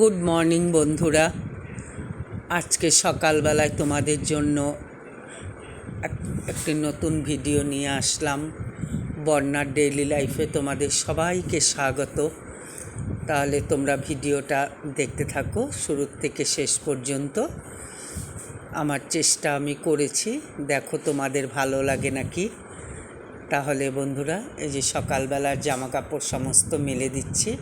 Good morning বন্ধুরা। আজকে সকালবেলায় তোমাদের জন্য এক- একটি নতুন ভিডিও নিয়ে আসলাম। বন্যার ডেইলি লাইফে তোমাদের সবাইকে স্বাগত। তাহলে তোমরা ভিডিওটা দেখতে থাকো, শুরুর থেকে শেষ পর্যন্ত। আমার চেষ্টা আমি করেছি, দেখো তোমাদের ভালো লাগে নাকি? তাহলে বন্ধুরা, এই যে সকালবেলার জামা কাপড় সমস্ত মেলে দিচ্ছি।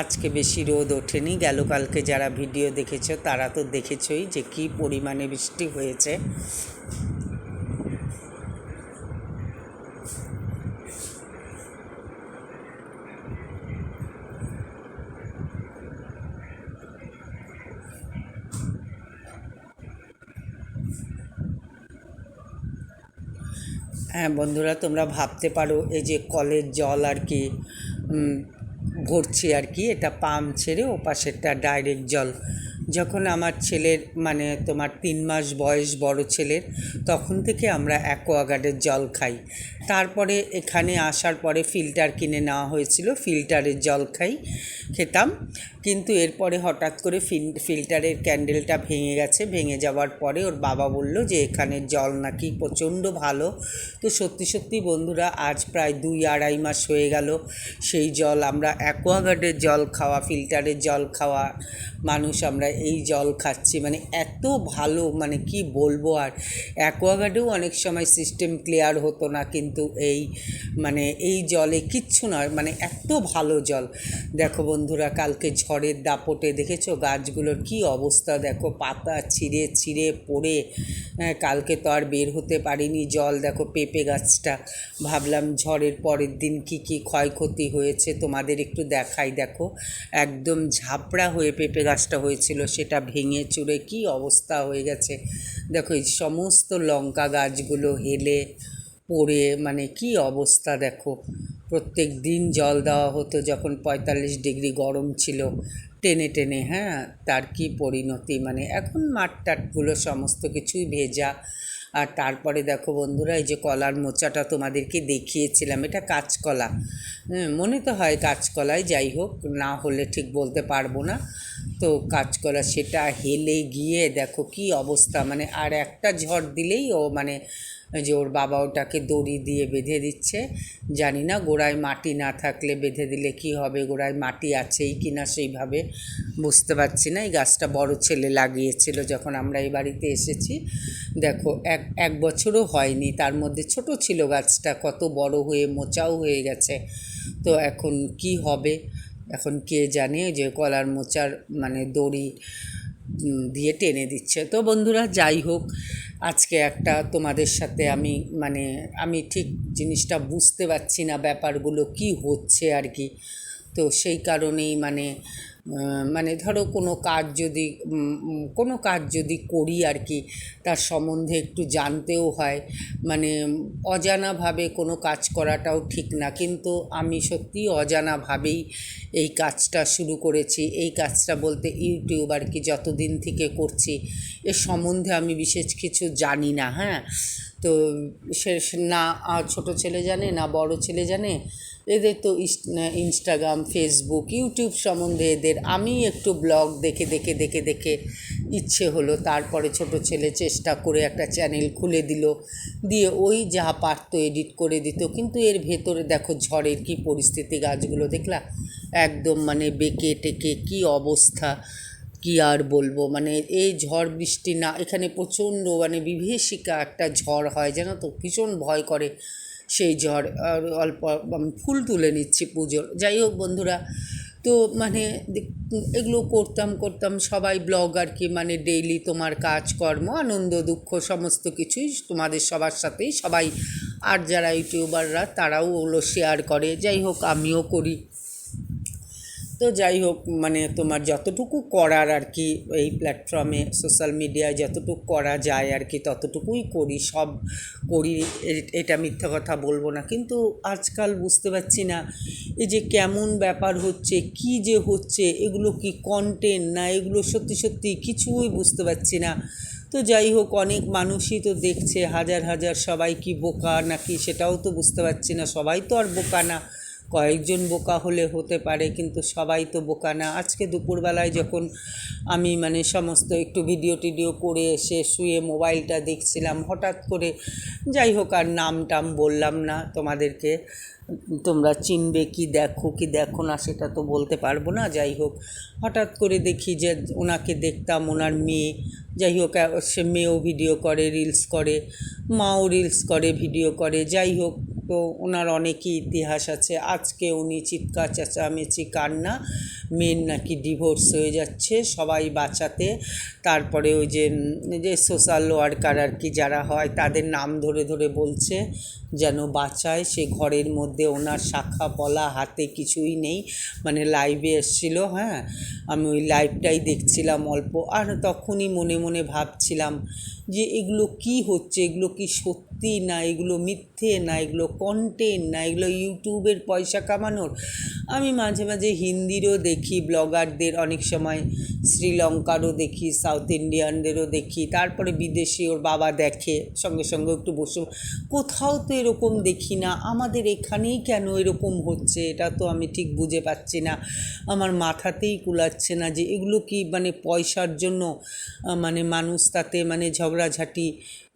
আজকে বেশি রোদ ওঠেনি। গেল কালকে যারা ভিডিও দেখেছ, তারা তো দেখেছই যে কি পরিমাণে বৃষ্টি হয়েছে। হ্যাঁ বন্ধুরা, তোমরা ভাবতে পারো, এই যে কলের জল আর কি ভরছি আর কি, এটা পাম্প ছেড়ে ও পাশেরটা ডাইরেক্ট জল। যখন আমার ছেলের মানে তোমার তিন মাস বয়স বড় ছেলের, তখন থেকে আমরা অ্যাকোয়াগার্ডের জল খাই। তারপরে এখানে আসার পরে ফিল্টার কিনে নেওয়া হয়েছিল, ফিল্টারের জল খাই, খেতাম। কিন্তু এরপরে হঠাৎ করে ফিল- ফিল্টারের ক্যান্ডেলটা ভেঙে গেছে। ভেঙে যাওয়ার পরে ওর বাবা বলল যে এখানের জল নাকি প্রচণ্ড ভালো। তো সত্যি সত্যি বন্ধুরা, আজ প্রায় দুই আড়াই মাস হয়ে গেল। সেই জল আমরা অ্যাকোয়াগার্ডের জল খাওয়া, ফিল্টারের জল খাওয়া, মানুষ আমরা এই জল খাচ্ছি। মানে এত ভালো মানে কি বলব আর। অ্যাকোয়াগার্ডেও অনেক সময় সিস্টেম ক্লিয়ার হতো না, কিন্তু এই মানে এই জলে কিচ্ছু নয় মানে এত ভালো জল। দেখো বন্ধুরা কালকে ঝড়ের দাপটে দেখেছ? গাছগুলোর কি অবস্থা দেখো? পাতা ছিঁড়ে ছিঁড়ে পড়ে। হ্যাঁ, কালকে তো আর বের হতে পারিনি জল। দেখো পেঁপে গাছটা। ভাবলাম ঝড়ের পরের দিন কি কি ক্ষয়ক্ষতি হয়েছে তোমাদের একটু দেখাই। দেখো একদম ঝাপড়া হয়ে পেঁপে গাছটা হয়েছিল সেটা ভেঙে চুরে কি অবস্থা হয়ে গেছে। দেখো এই সমস্ত লঙ্কা গাছগুলো হেলে পড়ে মানে কি অবস্থা দেখো। প্রত্যেক দিন জল দেওয়া হতো যখন পঁয়তাল্লিশ ডিগ্রি গরম ছিল, টেনে টেনে হ্যাঁ? তার কি পরিণতি? মানে এখন মাঠ টাটগুলো সমস্ত কিছুই ভেজা। আর তারপরে দেখো বন্ধুরা, এই যে কলার মোচাটা তোমাদেরকে দেখিয়েছিলাম, এটা কাঁচকলা। মনে তো হয় কাঁচকলাই, যাই হোক, না হলে ঠিক বলতে পারব না। তো কাঁচকলা সেটা হেলে গিয়ে দেখো কি অবস্থা মানে আর একটা ঝড় দিলেই ও মানে যে ওর বাবা ওটাকে দড়ি দিয়ে বেঁধে দিচ্ছে। জানি না গোড়ায় মাটি না থাকলে বেঁধে দিলে কি হবে, গোড়ায় মাটি আছেই কি না সেইভাবে বুঝতে পারছি না। এই গাছটা বড় ছেলে লাগিয়েছিল যখন আমরা এই বাড়িতে এসেছি। দেখো, এক এক বছরও হয়নি, তার মধ্যে ছোট ছিল গাছটা, কত বড় হয়ে মোচাও হয়ে গেছে। তো এখন কি হবে? এখন কে জানে যে কলার মোচার মানে দড়ি দিয়ে টেনে দিচ্ছে। তো বন্ধুরা, যাই হোক আজকে একটা তোমাদের সাথে আমি মানে আমি ঠিক জিনিসটা বুঝতে পারছি না ব্যাপারগুলো কি হচ্ছে আর কি। তো সেই কারণেই মানে মানে ধরো কোনো কাজ যদি কোনো কাজ যদি করি আর কি, তার সম্বন্ধে একটু জানতেও হয়। মানে অজানাভাবে কোনো কাজ করাটাও ঠিক না। কিন্তু আমি সত্যি অজানাভাবেই এই কাজটা শুরু করেছি। এই কাজটা বলতে ইউটিউব আর কি যতদিন থেকে করছি এ সম্বন্ধে আমি বিশেষ কিছু জানি না হ্যাঁ? তো সে না ছোট ছেলে জানে, না বড় ছেলে জানে, এদের তো ইনস্টাগ্রাম ফেসবুক ইউটিউব সম্বন্ধে এদের আমি একটু ব্লগ দেখে দেখে দেখে দেখে ইচ্ছে হলো তারপরে ছোট ছেলে চেষ্টা করে একটা চ্যানেল খুলে দিল। দিয়ে ওই যা পারতো এডিট করে দিত। কিন্তু এর ভেতরে দেখো ঝড়ের কি পরিস্থিতি, গাছগুলো দেখলা? একদম মানে বেঁকে টেকে কি অবস্থা? কি আর বলব? মানে এই ঝড় বৃষ্টি না, এখানে প্রচণ্ড মানে বিভীষিকা একটা ঝড় হয়, জানো তো? ভীষণ ভয় করে সেই ঝড়। আর অল্প, আমি ফুল তুলে নিচ্ছি পুজোর। যাই হোক বন্ধুরা, তো মানে এগুলো করতাম করতাম, সবাই ব্লগ আর কি মানে ডেইলি তোমার কাজকর্ম, আনন্দ, দুঃখ, সমস্ত কিছুই তোমাদের সবার সাথেই। সবাই, আর যারা ইউটিউবাররা তারাও ওগুলো শেয়ার করে। যাই হোক, আমিও করি। তো যাই হোক মানে তোমার যতটুকু করার আর কি এই প্ল্যাটফর্মে সোশ্যাল মিডিয়ায় যতটুকু করা যায় আর কি, ততটুকুই করি, সব করি এটা মিথ্যা কথা বলব না। কিন্তু আজকাল বুঝতে পারছি না, এই যে কেমন ব্যাপার হচ্ছে, কি যে হচ্ছে, এগুলো কি কন্টেন্ট না, এগুলো সত্যি সত্যি কিছুই বুঝতে পারছি না। তো যাই হোক, অনেক মানুষই তো দেখছে, হাজার হাজার সবাই কি বোকা নাকি সেটাও তো বুঝতে পারছি না, সবাই তো আর বোকা না। কয়েকজন বোকা হলে হতে পারে, কিন্তু সবাই তো বোকা না। আজকে দুপুরবেলায় যখন আমি মানে সমস্ত একটু ভিডিও টিডিও করে এসে শুয়ে মোবাইলটা দেখছিলাম, হঠাৎ করে যাই হোক আর নাম টাম বললাম না তোমাদেরকে। তোমরা চিনবে কি দেখো কি দেখো না সেটা তো বলতে পারব না, যাই হোক। হঠাৎ করে দেখি যে ওনাকে দেখতাম, ওনার মেয়ে। যাই হোক সে মেয়েও ভিডিও করে, রিলস করে, মাও রিলস করে, ভিডিও করে। যাই হোক, তো ওনার অনেকই ইতিহাস আছে। আজকে উনি চিৎকার চেঁচামেচি, কান্না মেয়ের নাকি ডিভোর্স হয়ে যাচ্ছে, সবাই বাঁচাতে। তারপরে ওই যে যে সোশ্যাল ওয়ার্কার আর কি যারা হয়, তাদের নাম ধরে ধরে বলছে যেন বাঁচায়। সে ঘরের মধ্যে ওনার শাখা পলা হাতে কিছুই নেই। মানে লাইভে এসেছিল হ্যাঁ? আমি ওই লাইভটাই দেখছিলাম অল্প। আর তখনই মনে মনে ভাবছিলাম যে এগুলো কি হচ্ছে? এগুলো কি সত্যি না? এগুলো মিথ্যে না? এগুলো কন্টেন্ট না? এগুলো ইউটিউবের পয়সা কামানোর। আমি মাঝে মাঝে হিন্দিরও দেখি, ব্লগারদের অনেক সময় শ্রীলঙ্কারও দেখি, সাউথ ইন্ডিয়ানদেরও দেখি, তারপরে বিদেশি ওর বাবা দেখে, সঙ্গে সঙ্গে একটু বসে। কোথাও তো এরকম দেখি না, আমাদের এখানেই কেন এরকম হচ্ছে, এটা তো আমি ঠিক বুঝে পাচ্ছি না। আমার মাথাতেই কুলাচ্ছে না যে এগুলো কি মানে পয়সার জন্য মানে মানুষ তাতে মানে ঝগড়াঝাটি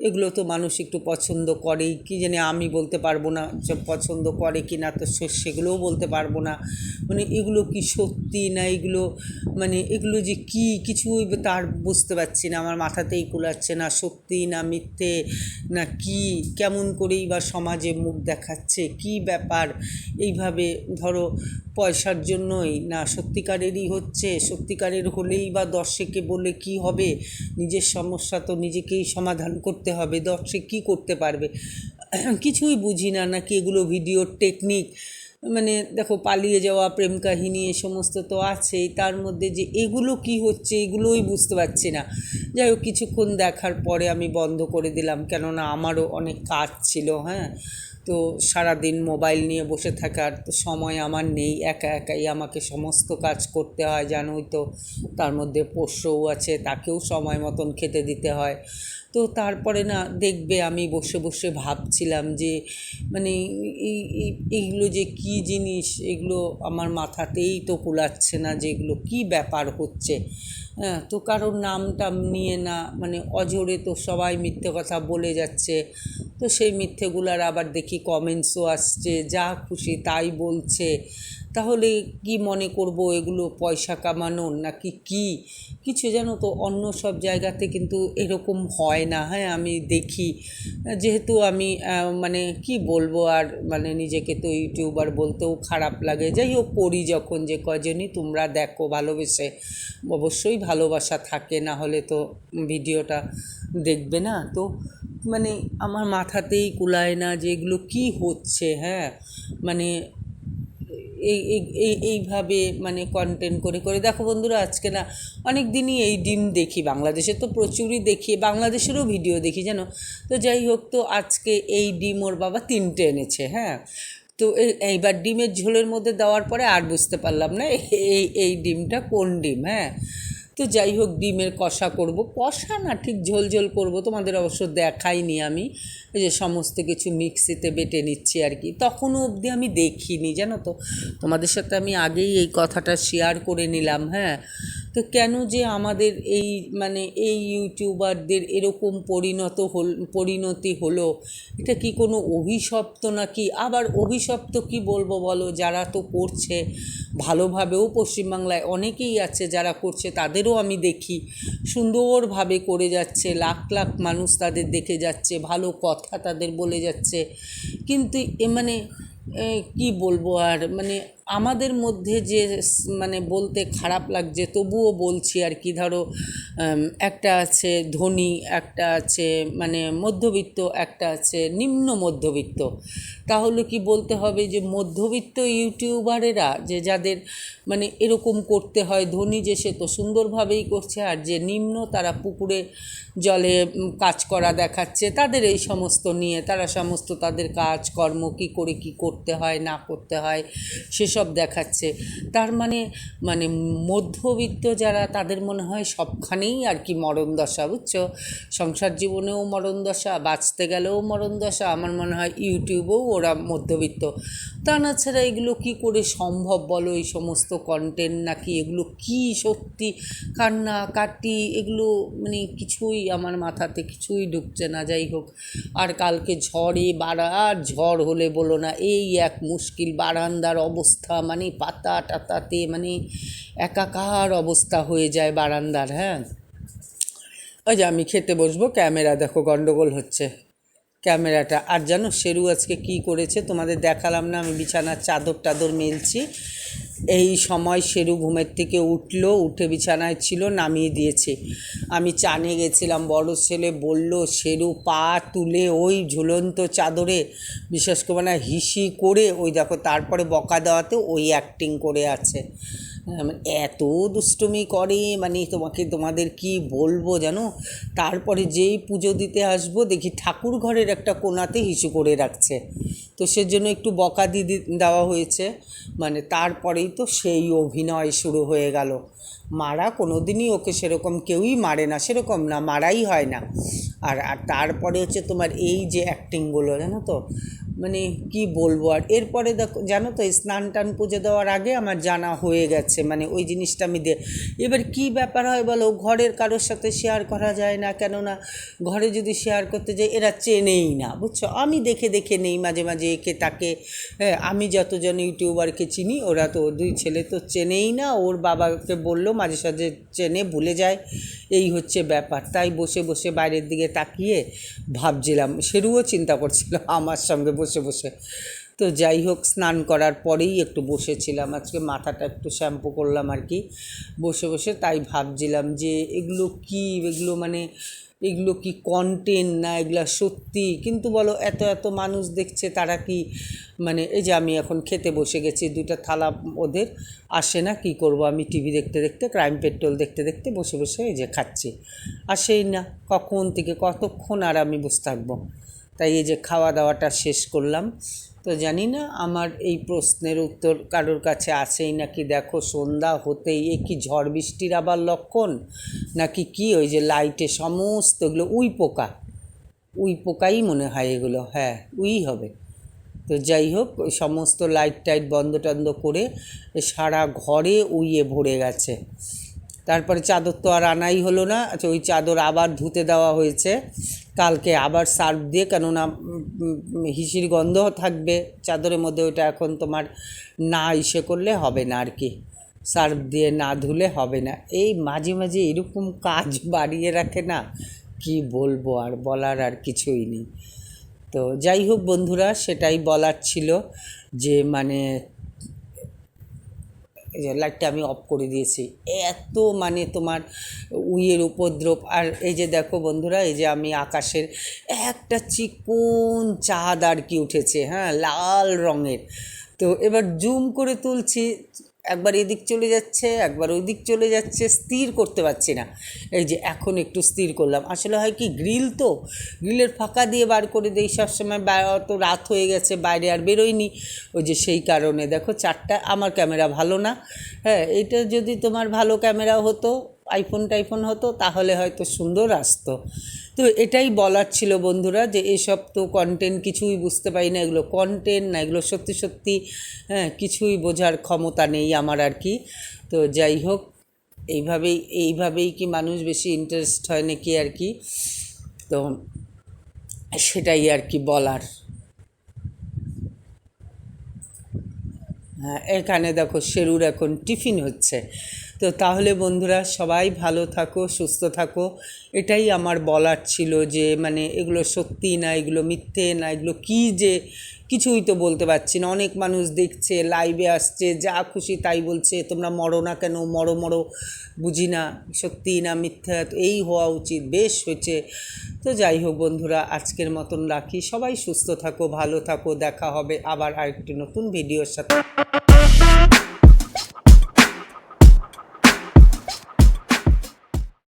এগুলো তো মানুষ একটু পছন্দ করেই। কি জানি আমি বলতে পারব না যে পছন্দ করে কি না, তো সেগুলোও বলতে পারব না। মানে এগুলো কি সত্যি না এগুলো মানে এগুলো যে কি কিছুই তার বুঝতে পারছি না। আমার মাথাতেই কুলাচ্ছে না, সত্যি না মিথ্যে, না কি, কেমন করেই বা সমাজে মুখ দেখাচ্ছে, কি ব্যাপার? এইভাবে ধরো পয়সার জন্যই না সত্যিকারেরই হচ্ছে, সত্যিকারের হলেই বা দর্শকে বলে কি হবে? নিজের সমস্যা তো নিজেকেই সমাধান করতে হবে, দর্শক কী করতে পারবে? কিছুই বুঝি না, নাকি এগুলো ভিডিওর টেকনিক মানে দেখো, পালিয়ে যাওয়া, প্রেম কাহিনী, এ সমস্ত তো আছেই, তার মধ্যে যে এগুলো কি হচ্ছে, এগুলোই বুঝতে পারছি না। যাই হোক, কিছুক্ষণ দেখার পরে আমি বন্ধ করে দিলাম, কেননা আমারও অনেক কাজ ছিল হ্যাঁ? তো সারাদিন মোবাইল নিয়ে বসে থাকার তো সময় আমার নেই, একা একাই আমাকে সমস্ত কাজ করতে হয়, জানোই তো। তার মধ্যে পোষ্যও আছে, তাকেও সময় মতন খেতে দিতে হয়। তো তারপরে না দেখবে আমি বসে বসে ভাবছিলাম যে মানে এই, এই- এইগুলো যে কী জিনিস, এগুলো আমার মাথাতেই তো কুলাচ্ছে না যে এগুলো কী ব্যাপার হচ্ছে। হ্যাঁ তো কারোর নাম টাম নিয়ে না মানে অজোরে তো সবাই মিথ্যে কথা বলে যাচ্ছে। তো সেই মিথ্যেগুলার আবার দেখি কমেন্টসও আসছে, যা খুশি তাই বলছে। তাহলে কি মনে করব এগুলো পয়সা কামানোর নাকি কি? কিছু জানো তো, অন্য সব জায়গাতে কিন্তু এরকম হয় না। হ্যাঁ আমি দেখি। যেহেতু আমি মানে কি বলব আর মানে নিজেকে তো ইউটিউবার বলতেও খারাপ লাগে। যাই হোক, করি যখন যে কজনই, তোমরা দেখো, ভালোবেসে। অবশ্যই ভালোবাসা থাকে, না হলে তো ভিডিওটা দেখবে না। তো মানে আমার মাথাতেই কুলায় না যে এগুলো কী হচ্ছে হ্যাঁ। মানে এই, এই- এই, এইভাবে মানে কন্টেন্ট করে করে। দেখো বন্ধুরা, আজকে না অনেক দিনই এই ডিম দেখি বাংলাদেশে তো প্রচুরই দেখি, বাংলাদেশেরও ভিডিও দেখি, জানো? তো যাই হোক, তো আজকে এই ডিম ওর বাবা তিনটে এনেছে হ্যাঁ? তো এই এইবার ডিমের ঝোলের মধ্যে দেওয়ার পরে আর বুঝতে পারলাম না এই এই ডিমটা কোন ডিম হ্যাঁ? তো যাই হোক ডিমের কষা করব। কষা না ঠিক ঝোল ঝোল করব, তোমাদের অবশ্য দেখাইনি আমি। যে সমস্ত কিছু মিক্সিতে বেটে নিচ্ছি আর কি। তখনও অবধি আমি দেখিনি, জানো তো। তোমাদের সাথে আমি আগেই এই কথাটা শেয়ার করে নিলাম হ্যাঁ। তো কেন যে আমাদের এই মানে এই ইউটিউবারদের এরকম পরিণত হল, পরিণতি হলো? এটা কি কোনো অভিশপ্ত নাকি? আবার অভিশপ্ত কি বলব বলো? যারা তো করছে, ভালোভাবেও পশ্চিমবাংলায় অনেকেই আছে যারা করছে, তাদেরও আমি দেখি। সুন্দরভাবে করে যাচ্ছে, লাখ লাখ মানুষ তাদের দেখে যাচ্ছে, ভালো কথা তাদের বলে যাচ্ছে। কিন্তু এ মানে কি বলব আর? মানে আমাদের মধ্যে যে মানে বলতে খারাপ লাগছে, তবুও বলছি আর কি, ধরো একটা আছে ধনী, একটা আছে মানে মধ্যবিত্ত, একটা আছে নিম্ন মধ্যবিত্ত। তাহলে কি বলতে হবে যে মধ্যবিত্ত ইউটিউবারেরা, যে যাদের মানে এরকম করতে হয়, ধনী যে সে তো সুন্দরভাবেই করছে, আর যে নিম্ন তারা পুকুরে জলে কাজ করা দেখাচ্ছে, তাদের এই সমস্ত নিয়ে, তারা সমস্ত তাদের কাজ কর্ম কী করে কী করতে হয়, না করতে হয়, সেসব সব দেখাচ্ছে। তার মানে মানে মধ্যবিত্ত যারা, তাদের মনে হয় সবখানেই আর কি মরণ দশা, বুঝছ? সংসার জীবনেও মরণ দশা, বাঁচতে গেলেও মরণ দশা, আমার মনে হয় ইউটিউবেও ওরা মধ্যবিত্ত। তা না ছাড়া এগুলো কী করে সম্ভব বলো? এই সমস্ত কন্টেন্ট নাকি এগুলো কি সত্যি? কান্না, কাটি, এগুলো মানে কিছুই আমার মাথাতে কিছুই ঢুকছে না, যাই হোক। আর কালকে ঝড়ে বাড়ার ঝড় হলে বলো না, এই এক মুশকিল বারান্দার অবস্থা। মানে পাতা টাতাতে মানে একাকার অবস্থা হয়ে যায় বারান্দার হ্যাঁ? ওই যে আমি খেতে বসবো, ক্যামেরা দেখো, গন্ডগোল হচ্ছে। ক্যামেরাটা, আর জানো, শেরু আজকে কি করেছে, তোমাদের দেখালাম না, আমি বিছানার চাদর টাদর মেলছি। এই সময় শেরু ঘুমের থেকে উঠল, উঠে বিছানায় ছিল, নামিয়ে দিয়েছে। আমি চানে গেছিলাম, বড় ছেলে বলল, শেরু, পা তুলে ওই ঝুলন্ত চাদরে, বিশেষ করে না, হিসি করে, ওই দেখো, তারপরে বকা দেওয়াতে ওই অ্যাক্টিং করে আছে। এত দুষ্টুমি করে মানে তোমাকে, তোমাদের কি বলব জানো? তারপরে যেই পুজো দিতে আসব, দেখি ঠাকুর ঘরের একটা কোনাতে হিসু করে রাখছে। তো সেজন্য একটু বকা দি- দেওয়া হয়েছে। মানে তারপরেই তো সেই অভিনয় শুরু হয়ে গেল। মারা কোনো দিনই ওকে সেরকম কেউই মারে না, সেরকম না, মারাই হয় না। আর আর তারপরে হচ্ছে তোমার এই যে অ্যাক্টিংগুলো জানো তো? মানে কি বলব? আর এরপরে দেখো, জানো তো স্নান টান পুজো দেওয়ার আগে আমার জানা হয়ে গেছে মানে ওই জিনিসটা আমি দে এবার কি ব্যাপার হয় বলো? ঘরের কারোর সাথে শেয়ার করা যায় না, কেননা ঘরে যদি শেয়ার করতে যাই, এরা চেনেই না, বুঝছ? আমি দেখে দেখে নেই মাঝে মাঝে একে তাকে হ্যাঁ আমি যতজন ইউটিউবারকে চিনি, ওরা তো দুই ছেলে তো চেনেই না, ওর বাবাকে বলল মাঝে সাঝে চেনে ভুলে যায়, এই হচ্ছে ব্যাপার। তাই বসে বসে বাইরের দিকে তাকিয়ে ভাবছিলাম, সেরুও চিন্তা করছিল আমার সঙ্গে বসে বসে বসে। তো যাই হোক, স্নান করার পরেই একটু বসেছিলাম। আজকে মাথাটা একটু শ্যাম্পু করলাম আর কি। বসে বসে তাই ভাবছিলাম যে এগুলো কি? এগুলো মানে এগুলো কি কন্টেন্ট না এগুলো সত্যি? কিন্তু বলো, এত এত মানুষ দেখছে, তারা কি মানে এই যে আমি এখন খেতে বসে গেছি, দুইটা থালা ওদের, আসে না, কি করব? আমি টিভি দেখতে দেখতে ক্রাইম পেট্রোল দেখতে দেখতে বসে বসে এই যে খাচ্ছি। আসেই না, কখন থেকে, কতক্ষণ আর আমি বসে থাকব? তাই এই যে খাওয়া দাওয়াটা শেষ করলাম। তো জানি না আমার এই প্রশ্নের উত্তর কারোর কাছে আসেই নাকি? দেখো, সন্ধ্যা হতেই এ কি ঝড় বৃষ্টির আবার লক্ষণ? নাকি কি ওই যে লাইটে সমস্ত এগুলো উই পোকা? উই পোকাই মনে হয় এগুলো হ্যাঁ উই হবে। তো যাই হোক, ওই সমস্ত লাইট টাইট বন্ধ টন্ধ করে সারা ঘরে উইয়ে ভরে গেছে। তারপরে চাদর তো আর আনাই হলো না আচ্ছা ওই চাদর আবার ধুতে দেওয়া হয়েছে। কালকে আবার সার্ফ দিয়ে, কেননা হিসির গন্ধ থাকবে, চাদরের মধ্যে ওইটা এখন তোমার না ইসে করলে হবে না আর কি সার্ফ দিয়ে না ধুলে হবে না। এই মাঝে মাঝে এরকম কাজ বাড়িয়ে রাখে না, কি বলব আর বলার আর কিছুই নেই। তো যাই হোক বন্ধুরা, সেটাই বলার ছিল যে মানে লাইটটা আমি অফ করে দিয়েছি। এত মানে তোমার উইয়ের উপদ্রব। আর এই যে দেখো বন্ধুরা, এই যে আমি আকাশের একটা চিকন চাঁদ আর কি উঠেছে হ্যাঁ লাল রঙের। তো এবার জুম করে তুলছি একবার এদিক চলে যাচ্ছে, একবার ওই দিক চলে যাচ্ছে, স্থির করতে পারছি না। এই যে এখন একটু স্থির করলাম। আসলে হয় কি, গ্রিল তো, গ্রিলের ফাঁকা দিয়ে বার করে দিই সবসময়। অত রাত হয়ে গেছে, বাইরে আর বেরোয়নি। ওই যে সেই কারণে। দেখো, চারটা, আমার ক্যামেরা ভালো না। হ্যাঁ এটা যদি তোমার ভালো ক্যামেরা হতো আইফোন টাইফোন হতো, তাহলে হয়তো সুন্দর আসতো। তো এটাই বলার ছিল বন্ধুরা যে এসব তো কন্টেন্ট কিছুই বুঝতে পারি না, এগুলো কন্টেন্ট না, এগুলো সত্যি সত্যি হ্যাঁ কিছুই বোঝার ক্ষমতা নেই আমার আর কি। তো যাই হোক, এইভাবেই এইভাবেই কি মানুষ বেশি ইন্টারেস্ট হয় নাকি আর কি? তো সেটাই আর কি বলার। হ্যাঁ এখানে দেখো, শেরুর এখন টিফিন হচ্ছে। তো তাহলে বন্ধুরা সবাই ভালো থাকো, সুস্থ থাকো। এটাই আমার বলার ছিল যে মানে এগুলো সত্যি না, এগুলো মিথ্যে না, এগুলো কী যে, কিছুই তো বলতে পারছি না। অনেক মানুষ দেখছে লাইভে আসছে, যা খুশি তাই বলছে, তোমরা মরো না কেন, মরো মরো, বুঝি না, সত্যি না, মিথ্যা এই হওয়া উচিত, বেশ হয়েছে। তো যাই হোক বন্ধুরা, আজকের মতন রাখি। সবাই সুস্থ থাকো, ভালো থাকো, দেখা হবে আবার আরেকটি নতুন ভিডিওর সাথে।